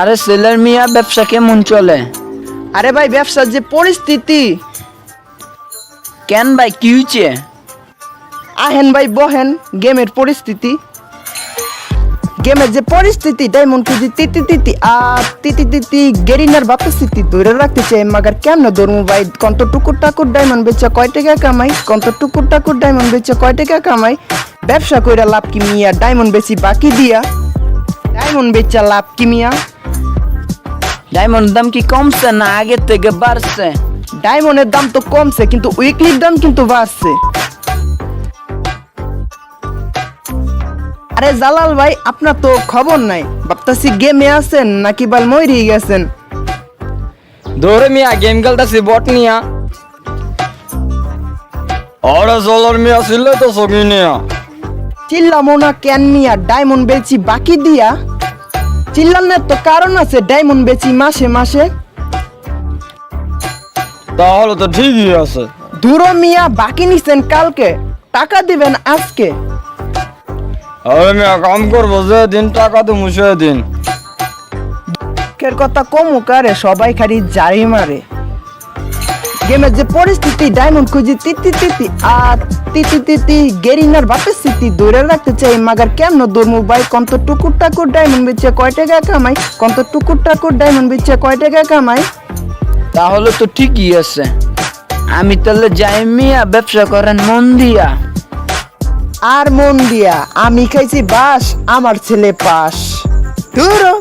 আরে সেলের মিয়া ব্যবসা কেমন চলে? আরে ভাই ব্যবসার যে পরিস্থিতি। কেন ভাই কি হয়েছে আহেন ভাই বহেন গেমের পরিস্থিতি। গেমের যে পরিস্থিতি ডায়মন্ড খুঁজি তিতি তিতি আর তিতি তিতি গেরিনার বাপের স্মৃতি ধরে রাখতে চাই। মাগার কেমন ধর্ম ভাই? কত টুকুর টাকুর ডায়মন্ড বেচা কয় টাকা কামাই? কন্ত টুকুর টাকুর ডায়মন্ড বেচা কয় টাকা কামাই? ব্যবসা কইরা লাভ কি মিয়া? ডায়মন্ড বেশি বাকি দিয়া। ডায়মন্ড বেচা লাভ কি মিয়া? ডায়মন্ড দাম কি কমছে না আগের থেকে বাড়ছে? ডায়মন্ডের দাম তো কমছে, কিন্তু উইকলির দাম কিন্তু বাড়ছে। আরে জালাল ভাই, আপনার তো খবর নাই। ভাবতাছি গেমে আছেন, নাকি বাল মরি গেছেন? ধরে মিয়া গেম খেলতেছি বট নিয়া। আরে সোলার মিয়া, ছিল তো নিয়া। চিল্লামো না কেন মিয়া? ডায়মন্ড বেচি বাকি দিয়া। চিল্লানোর তো কারণ আছে ডায়মন্ড বেচি মাসে মাসে। তাহলে তো ঠিকই আছে। দূর মিয়া বাকি নিছেন কালকে। টাকা দিবেন আজকে। আরে মিয়া কাম করব যে দিন টাকা তো মুছে দিন। দুঃখের কথা কমু কারে সবাই খালি জারি মারে। গেমের যে পরিস্থিতি ডায়মন্ড খুঁজি তিতি তিতি আর তিতি তিতি গেরিনার বাপের স্মৃতি ধরে রাখতে চাই। মাগার কেমন দৌড়মু ভাই কন্ত টুকুর টাকুর ডায়মন্ড বেচে কয় টাকা কামাই? কন্ত টুকুর টাকুর ডায়মন্ড বেচে কয় টাকা কামাই? তাহলে তো ঠিকই আছে। আমি তাহলে যাই মিয়া ব্যবসা করেন মন দিয়া। আর মন দিয়া আমি খাইছি বাস আমার ছেলে পাস ধুরো।